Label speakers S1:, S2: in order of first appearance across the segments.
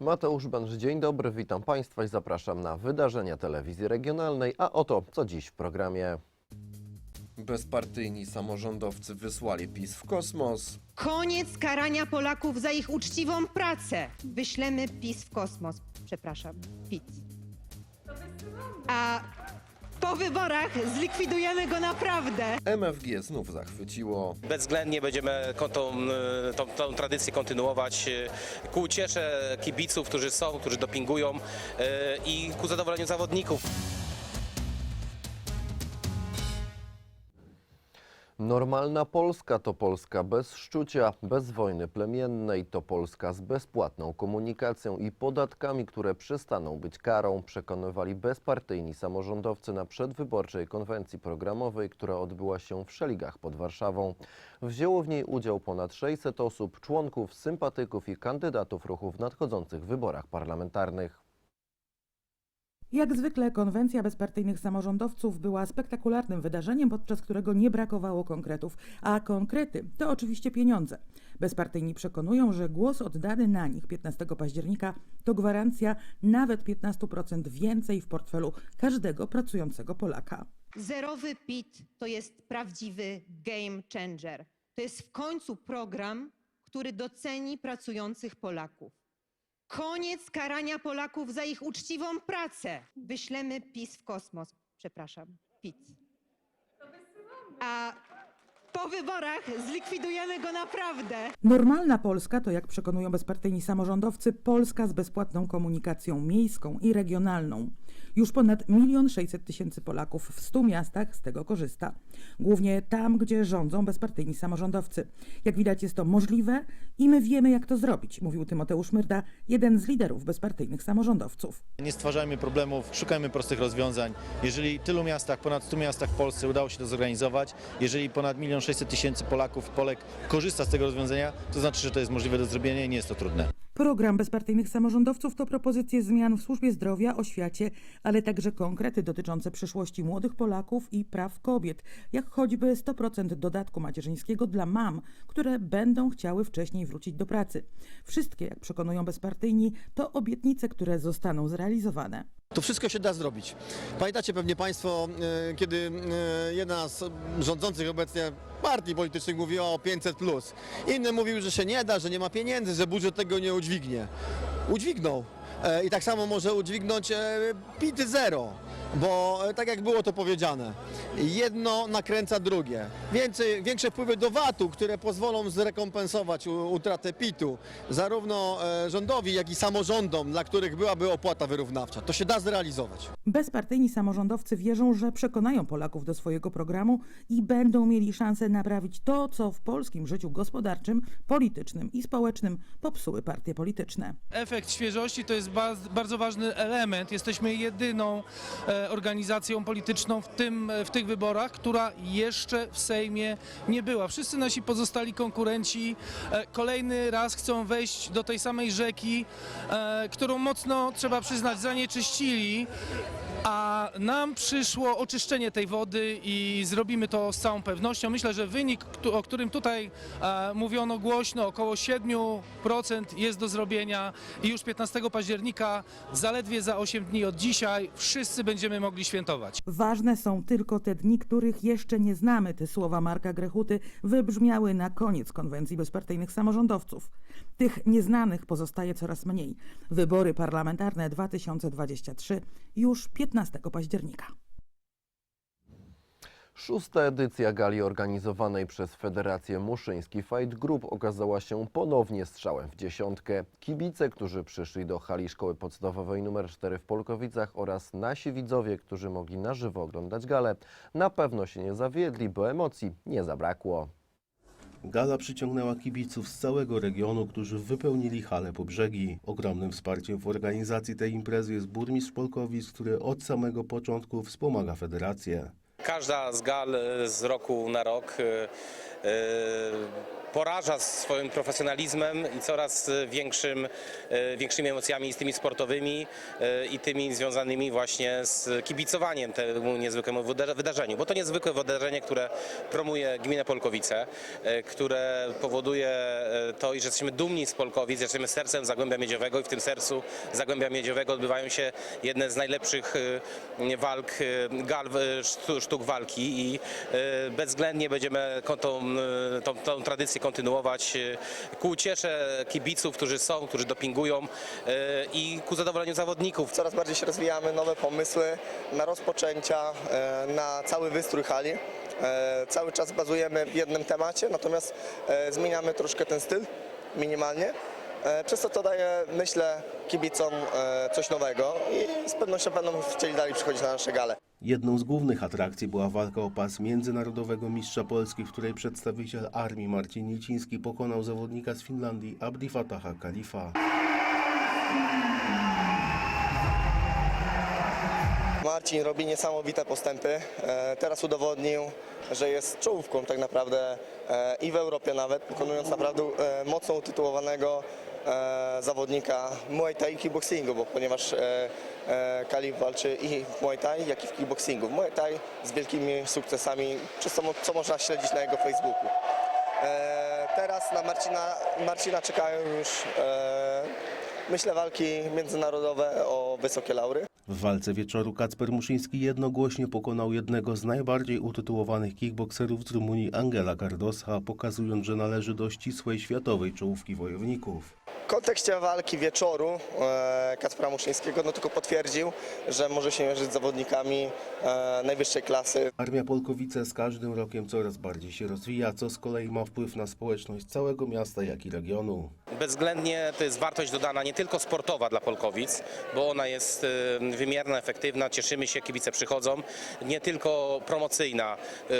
S1: Mateusz Bęż, dzień dobry, witam Państwa i zapraszam na wydarzenia telewizji regionalnej, a oto co dziś w programie. Bezpartyjni samorządowcy wysłali PiS w kosmos.
S2: Koniec karania Polaków za ich uczciwą pracę. Wyślemy PiS w kosmos. Przepraszam, PiS. Wyborach zlikwidujemy go naprawdę.
S1: MFG znów zachwyciło.
S3: Bezwzględnie będziemy tą, e, tą, tą tradycję kontynuować e, ku uciesze kibiców, którzy są, którzy dopingują e, i ku zadowoleniu zawodników.
S1: Normalna Polska to Polska bez szczucia, bez wojny plemiennej, to Polska z bezpłatną komunikacją i podatkami, które przestaną być karą, przekonywali bezpartyjni samorządowcy na przedwyborczej konwencji programowej, która odbyła się w Szeligach pod Warszawą. Wzięło w niej udział ponad 600 osób, członków, sympatyków i kandydatów ruchu w nadchodzących wyborach parlamentarnych.
S4: Jak zwykle konwencja bezpartyjnych samorządowców była spektakularnym wydarzeniem, podczas którego nie brakowało konkretów, a konkrety to oczywiście pieniądze. Bezpartyjni przekonują, że głos oddany na nich 15 października to gwarancja nawet 15% więcej w portfelu każdego pracującego Polaka.
S2: Zerowy PIT to jest prawdziwy game changer. To jest w końcu program, który doceni pracujących Polaków. Koniec karania Polaków za ich uczciwą pracę. Wyślemy PiS w kosmos. Przepraszam, PiS. A po wyborach zlikwidujemy go naprawdę.
S4: Normalna Polska to, jak przekonują bezpartyjni samorządowcy, Polska z bezpłatną komunikacją miejską i regionalną. Już ponad 1 600 tysięcy Polaków w 100 miastach z tego korzysta. Głównie tam, gdzie rządzą bezpartyjni samorządowcy. Jak widać jest to możliwe i my wiemy, jak to zrobić, mówił Tymoteusz Myrda, jeden z liderów bezpartyjnych samorządowców.
S5: Nie stwarzajmy problemów, szukajmy prostych rozwiązań. Jeżeli tylu miastach, ponad 100 miastach w Polsce udało się to zorganizować, jeżeli ponad 1 600 tysięcy Polaków Polek korzysta z tego rozwiązania, to znaczy, że to jest możliwe do zrobienia i nie jest to trudne.
S4: Program bezpartyjnych samorządowców to propozycje zmian w służbie zdrowia, oświacie, ale także konkrety dotyczące przyszłości młodych Polaków i praw kobiet, jak choćby 100% dodatku macierzyńskiego dla mam, które będą chciały wcześniej wrócić do pracy. Wszystkie, jak przekonują bezpartyjni, to obietnice, które zostaną zrealizowane.
S6: To wszystko się da zrobić. Pamiętacie pewnie Państwo, e, kiedy e, jedna z rządzących obecnie partii politycznych mówiła o 500. Inny mówił, że się nie da, że nie ma pieniędzy, że budżet tego nie udźwignie. Udźwignął. E, I tak samo może udźwignąć PIT zero, bo e, tak jak było to powiedziane, jedno nakręca drugie. Więcej, większe wpływy do VAT-u, które pozwolą zrekompensować utratę PIT-u zarówno e, rządowi, jak i samorządom, dla których byłaby opłata wyrównawcza. To się da zrealizować.
S4: Bezpartyjni samorządowcy wierzą, że przekonają Polaków do swojego programu i będą mieli szansę naprawić to, co w polskim życiu gospodarczym, politycznym i społecznym popsuły partie polityczne.
S7: Efekt świeżości to jest ba- bardzo ważny element. Jesteśmy jedyną e, organizacją polityczną w, tym, w tych wyborach, która jeszcze w Sejmie nie była. Wszyscy nasi pozostali konkurenci e, kolejny raz chcą wejść do tej samej rzeki, e, którą mocno, trzeba przyznać, zanieczyścili. A nam przyszło oczyszczenie tej wody i zrobimy to z całą pewnością. Myślę, że wynik, o którym tutaj e, mówiono głośno, około 7% jest do zrobienia i już 15 października, zaledwie za 8 dni od dzisiaj, wszyscy będziemy mogli świętować.
S4: Ważne są tylko te dni, których jeszcze nie znamy. Te słowa Marka Grechuty wybrzmiały na koniec konwencji bezpartyjnych samorządowców. Tych nieznanych pozostaje coraz mniej. Wybory parlamentarne 2023 już 15 października.
S1: Szósta edycja gali organizowanej przez Federację Muszyński Fight Group okazała się ponownie strzałem w dziesiątkę. Kibice, którzy przyszli do hali szkoły podstawowej nr 4 w Polkowicach oraz nasi widzowie, którzy mogli na żywo oglądać galę, na pewno się nie zawiedli, bo emocji nie zabrakło.
S8: Gala przyciągnęła kibiców z całego regionu, którzy wypełnili halę po brzegi. Ogromnym wsparciem w organizacji tej imprezy jest burmistrz Polkowic, który od samego początku wspomaga federację.
S3: Każda z gal z roku na rok e, poraża swoim profesjonalizmem i coraz większym, e, większymi emocjami z tymi sportowymi e, i tymi związanymi właśnie z kibicowaniem temu niezwykłemu wyda- wydarzeniu. Bo to niezwykłe wydarzenie, które promuje gminę Polkowice, e, które powoduje e, to, iż jesteśmy dumni z Polkowic, jesteśmy sercem Zagłębia Miedziowego i w tym sercu Zagłębia Miedziowego odbywają się jedne z najlepszych e, walk, e, gal, e, sztu- sztuk walki i e, bezwzględnie będziemy tą, e, tą, tą tradycję kontynuować e, ku uciesze kibiców, którzy są, którzy dopingują e, i ku zadowoleniu zawodników.
S9: Coraz bardziej się rozwijamy, nowe pomysły na rozpoczęcia, e, na cały wystrój hali. Cały czas bazujemy w jednym temacie, natomiast zmieniamy troszkę ten styl minimalnie. Przez co to daje, myślę, kibicom coś nowego i z pewnością będą chcieli dalej przychodzić na nasze gale.
S8: Jedną z głównych atrakcji była walka o pas międzynarodowego mistrza Polski, w której przedstawiciel armii Marcin Niciński pokonał zawodnika z Finlandii Abdi Fataha Kalifa.
S9: Marcin robi niesamowite postępy. E, Teraz udowodnił, że jest czołówką tak naprawdę e, i w Europie nawet, pokonując naprawdę e, mocno utytułowanego zawodnika Muay Thai i kickboxingu, bo ponieważ e, e, Kalif walczy i w Muay Thai, jak i w kickboxingu. W Muay Thai z wielkimi sukcesami, przez co, co można śledzić na jego Facebooku. E, Teraz na Marcina, Marcina czekają już, e, myślę, walki międzynarodowe o wysokie laury.
S8: W walce wieczoru Kacper Muszyński jednogłośnie pokonał jednego z najbardziej utytułowanych kickbokserów z Rumunii Angela Cardosa, pokazując, że należy do ścisłej światowej czołówki wojowników.
S9: W kontekście walki wieczoru e, Kacpra Muszyńskiego no tylko potwierdził, że może się mierzyć z zawodnikami e, najwyższej klasy.
S8: Armia Polkowice z każdym rokiem coraz bardziej się rozwija, co z kolei ma wpływ na społeczność całego miasta, jak i regionu.
S3: Bezwzględnie to jest wartość dodana nie tylko sportowa dla Polkowic, bo ona jest e, wymierna, efektywna, cieszymy się, kibice przychodzą, nie tylko promocyjna,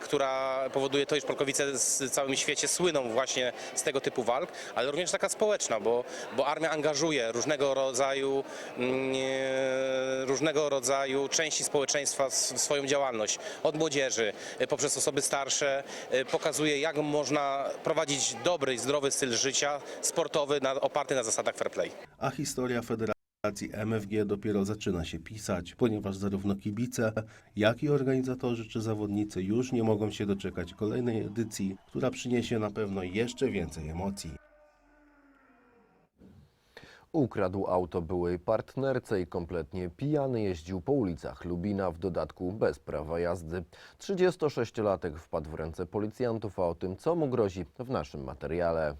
S3: która powoduje to, iż Polkowice z całym świecie słyną właśnie z tego typu walk, ale również taka społeczna, bo, bo armia angażuje różnego rodzaju mm, e, różnego rodzaju części społeczeństwa w swoją działalność, od młodzieży e, poprzez osoby starsze, e, pokazuje jak można prowadzić dobry i zdrowy styl życia sportowy oparty na zasadach fair play.
S8: A historia Federacji MFG dopiero zaczyna się pisać, ponieważ zarówno kibice, jak i organizatorzy czy zawodnicy już nie mogą się doczekać kolejnej edycji, która przyniesie na pewno jeszcze więcej emocji.
S1: Ukradł auto byłej partnerce i kompletnie pijany jeździł po ulicach Lubina, w dodatku bez prawa jazdy. 36-latek wpadł w ręce policjantów, a o tym, co mu grozi, w naszym materiale.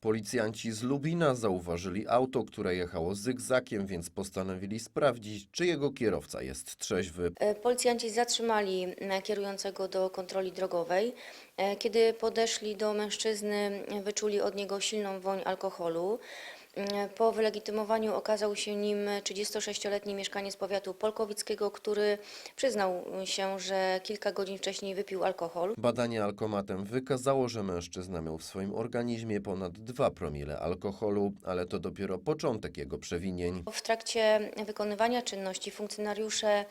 S1: Policjanci z Lubina zauważyli auto, które jechało zygzakiem, więc postanowili sprawdzić, czy jego kierowca jest trzeźwy.
S10: E, Policjanci zatrzymali e, kierującego do kontroli drogowej. E, Kiedy podeszli do mężczyzny, wyczuli od niego silną woń alkoholu. Po wylegitymowaniu okazał się nim 36-letni mieszkaniec powiatu polkowickiego, który przyznał się, że kilka godzin wcześniej wypił alkohol.
S1: Badanie alkomatem wykazało, że mężczyzna miał w swoim organizmie ponad 2 promile alkoholu, ale to dopiero początek jego przewinień.
S10: W trakcie wykonywania czynności funkcjonariusze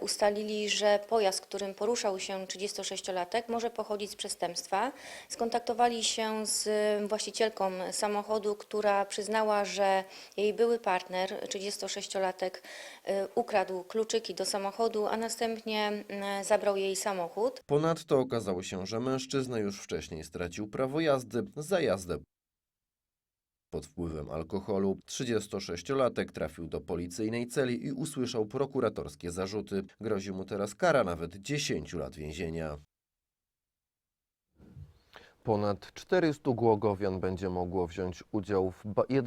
S10: ustalili, że pojazd, którym poruszał się 36-latek, może pochodzić z przestępstwa. Skontaktowali się z właścicielką samochodu, która przyznała, że jej były partner, 36-latek, e, ukradł kluczyki do samochodu, a następnie e, zabrał jej samochód.
S1: Ponadto okazało się, że mężczyzna już wcześniej stracił prawo jazdy za jazdę pod wpływem alkoholu. 36-latek trafił do policyjnej celi i usłyszał prokuratorskie zarzuty. Grozi mu teraz kara nawet 10 lat więzienia. Ponad 400 głogowian będzie mogło wziąć udział w,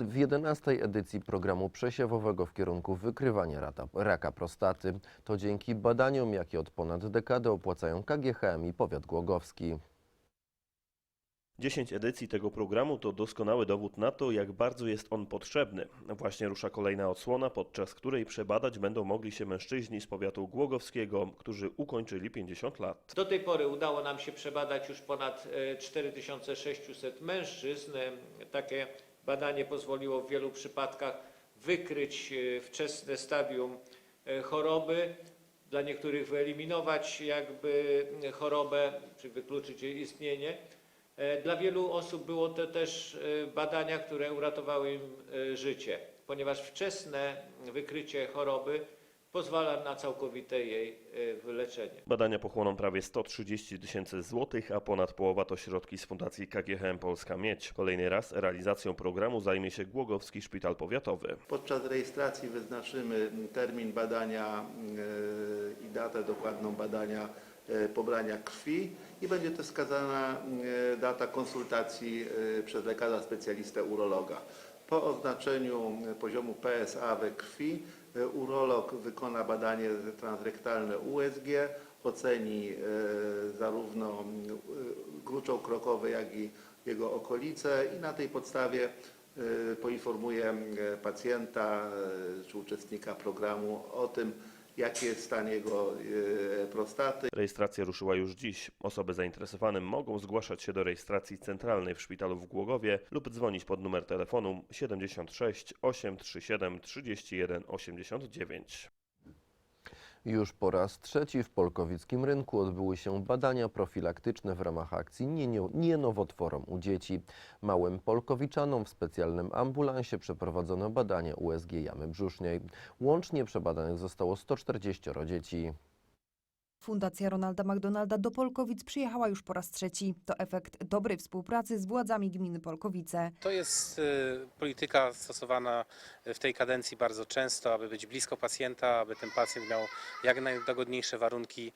S1: w 11 edycji programu przesiewowego w kierunku wykrywania rata, raka prostaty. To dzięki badaniom, jakie od ponad dekady opłacają KGHM i powiat głogowski.
S11: 10 edycji tego programu to doskonały dowód na to, jak bardzo jest on potrzebny. Właśnie rusza kolejna odsłona, podczas której przebadać będą mogli się mężczyźni z powiatu głogowskiego, którzy ukończyli 50 lat.
S12: Do tej pory udało nam się przebadać już ponad e, 4600 mężczyzn. E, Takie badanie pozwoliło w wielu przypadkach wykryć e, wczesne stadium e, choroby. dla niektórych wyeliminować jakby chorobę, czy wykluczyć jej istnienie. E, Dla wielu osób było to też e, badania, które uratowały im e, życie, ponieważ wczesne wykrycie choroby pozwala na całkowite jej wyleczenie.
S11: Badania pochłoną prawie 130 tysięcy złotych, a ponad połowa to środki z Fundacji KGHM Polska Miedź. Kolejny raz realizacją programu zajmie się Głogowski Szpital Powiatowy.
S13: Podczas rejestracji wyznaczymy termin badania i datę dokładną badania pobrania krwi i będzie też wskazana e, data konsultacji e, przez lekarza specjalistę urologa. Po oznaczeniu e, poziomu PSA we krwi e, urolog wykona badanie transrektalne USG, oceni e, zarówno e, gruczoł krokowy, jak i jego okolice i na tej podstawie e, poinformuje e, pacjenta e, czy uczestnika programu o tym, jaki jest stan jego e, prostaty.
S11: Rejestracja ruszyła już dziś. Osoby zainteresowane mogą zgłaszać się do rejestracji centralnej w szpitalu w Głogowie lub dzwonić pod numer telefonu 76 837 31 89.
S1: Już po raz trzeci w Polkowickim Rynku odbyły się badania profilaktyczne w ramach akcji Nie, nie, nie nowotworom u dzieci. Małym Polkowiczanom w specjalnym ambulansie przeprowadzono badania USG jamy brzusznej. Łącznie przebadanych zostało 140 dzieci.
S14: Fundacja Ronalda McDonalda do Polkowic przyjechała już po raz trzeci. To efekt dobrej współpracy z władzami gminy Polkowice.
S15: To jest y, polityka stosowana w tej kadencji bardzo często, aby być blisko pacjenta, aby ten pacjent miał jak najdogodniejsze warunki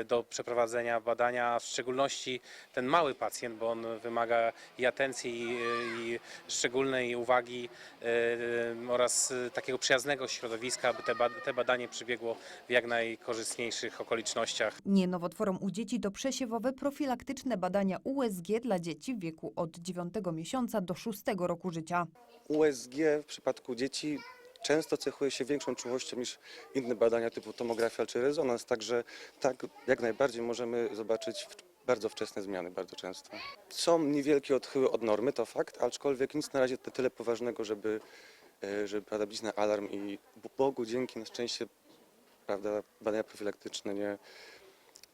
S15: y, do przeprowadzenia badania, w szczególności ten mały pacjent, bo on wymaga i atencji, i, szczególnej uwagi y, oraz y, takiego przyjaznego środowiska, aby te, te badanie przebiegło w jak najkorzystniejszych okolicznościach.
S14: Nie nowotworom u dzieci to przesiewowe profilaktyczne badania USG dla dzieci w wieku od 9 miesiąca do 6 roku życia.
S16: USG w przypadku dzieci często cechuje się większą czułością niż inne badania typu tomografia czy rezonans, także tak jak najbardziej możemy zobaczyć w- bardzo wczesne zmiany, bardzo często. Są niewielkie odchyły od normy, to fakt, aczkolwiek nic na razie na tyle poważnego, żeby, e, żeby prawda, bić na alarm i Bogu dzięki na szczęście prawda, badania profilaktyczne nie,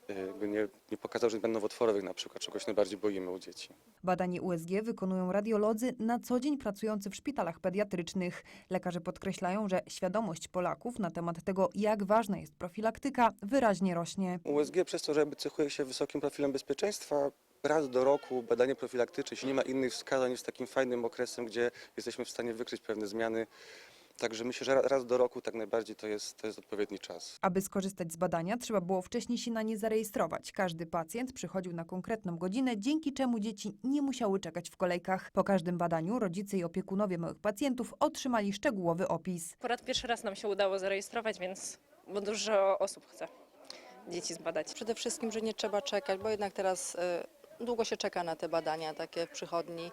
S16: e, jakby nie, nie pokazały, że będą nowotworowych na przykład, czego się najbardziej boimy u dzieci.
S14: Badanie USG wykonują radiolodzy na co dzień pracujący w szpitalach pediatrycznych. Lekarze podkreślają, że świadomość Polaków na temat tego, jak ważna jest profilaktyka, wyraźnie rośnie.
S16: USG przez to, że jakby cechuje się wysokim profilem bezpieczeństwa, raz do roku badanie profilaktyczne, jeśli nie ma innych wskazań, jest takim fajnym okresem, gdzie jesteśmy w stanie wykryć pewne zmiany. Także myślę, że ra- raz do roku tak najbardziej to jest, to jest odpowiedni czas.
S14: Aby skorzystać z badania, trzeba było wcześniej się na nie zarejestrować. Każdy pacjent przychodził na konkretną godzinę, dzięki czemu dzieci nie musiały czekać w kolejkach. Po każdym badaniu rodzice i opiekunowie małych pacjentów otrzymali szczegółowy opis.
S5: Akurat pierwszy raz nam się udało zarejestrować, więc bo dużo osób chce dzieci zbadać.
S17: Przede wszystkim, że nie trzeba czekać, bo jednak teraz e, długo się czeka na te badania takie w przychodni,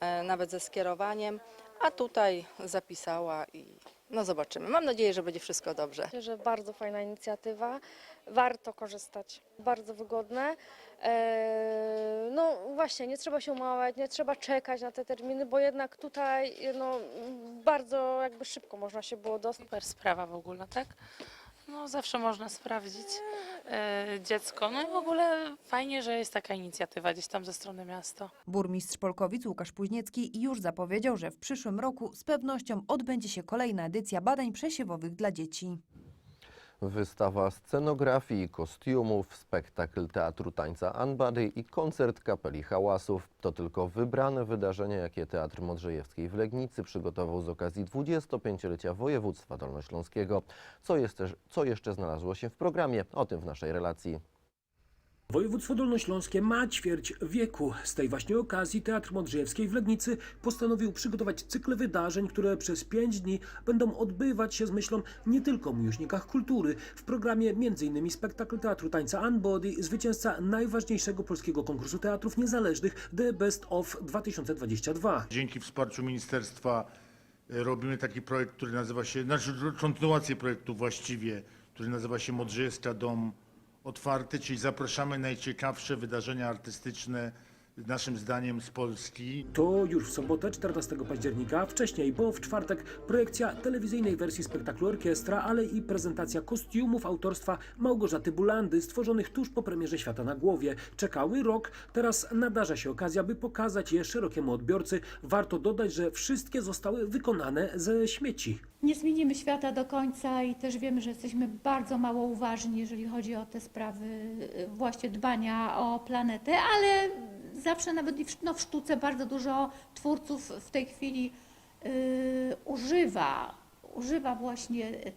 S17: e, nawet ze skierowaniem, a tutaj zapisała i no zobaczymy. Mam nadzieję, że będzie wszystko dobrze.
S5: Myślę, że bardzo fajna inicjatywa, warto korzystać, bardzo wygodne. Eee, no właśnie, nie trzeba się umawiać, nie trzeba czekać na te terminy, bo jednak tutaj no, bardzo jakby szybko można się było dostać.
S18: Super sprawa w ogóle, tak? No zawsze można sprawdzić e, dziecko. No i w ogóle fajnie, że jest taka inicjatywa gdzieś tam ze strony miasta.
S14: Burmistrz Polkowic Łukasz Późniecki już zapowiedział, że w przyszłym roku z pewnością odbędzie się kolejna edycja badań przesiewowych dla dzieci.
S1: Wystawa scenografii kostiumów, spektakl teatru tańca Unbody i koncert kapeli hałasów. To tylko wybrane wydarzenia, jakie Teatr Modrzejewskiej w Legnicy przygotował z okazji 25-lecia województwa dolnośląskiego. Co, jest co jeszcze znalazło się w programie? O tym w naszej relacji.
S19: Województwo Dolnośląskie ma ćwierć wieku. Z tej właśnie okazji Teatr Modrzejewskiej w Legnicy postanowił przygotować cykl wydarzeń, które przez pięć dni będą odbywać się z myślą nie tylko o miłośnikach kultury. W programie m.in. spektakl teatru tańca Unbody, zwycięzca najważniejszego polskiego konkursu teatrów niezależnych The Best of 2022.
S20: Dzięki wsparciu ministerstwa e, robimy taki projekt, który nazywa się, znaczy kontynuację projektu właściwie, który nazywa się Modrzejewska Dom Otwarty, czyli zapraszamy najciekawsze wydarzenia artystyczne naszym zdaniem z Polski.
S13: To już w sobotę 14 października, wcześniej, bo w czwartek projekcja telewizyjnej wersji spektaklu Orkiestra, ale i prezentacja kostiumów autorstwa Małgorzaty Bulandy, stworzonych tuż po premierze Świata na głowie. Czekały rok, teraz nadarza się okazja, by pokazać je szerokiemu odbiorcy. Warto dodać, że wszystkie zostały wykonane ze śmieci.
S7: Nie zmienimy świata do końca i też wiemy, że jesteśmy bardzo mało uważni, jeżeli chodzi o te sprawy y, właśnie dbania o planetę, ale zawsze nawet i w, no, w sztuce bardzo dużo twórców w tej chwili y, używa, używa właśnie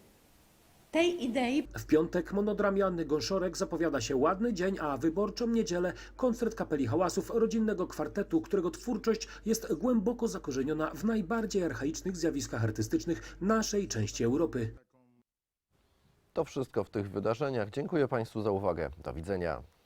S7: tej idei.
S13: W piątek monodramie Anny Gąszorek zapowiada się ładny dzień, a wyborczą niedzielę koncert kapeli hałasów rodzinnego kwartetu, którego twórczość jest głęboko zakorzeniona w najbardziej archaicznych zjawiskach artystycznych naszej części Europy.
S1: To wszystko w tych wydarzeniach. Dziękuję Państwu za uwagę. Do widzenia.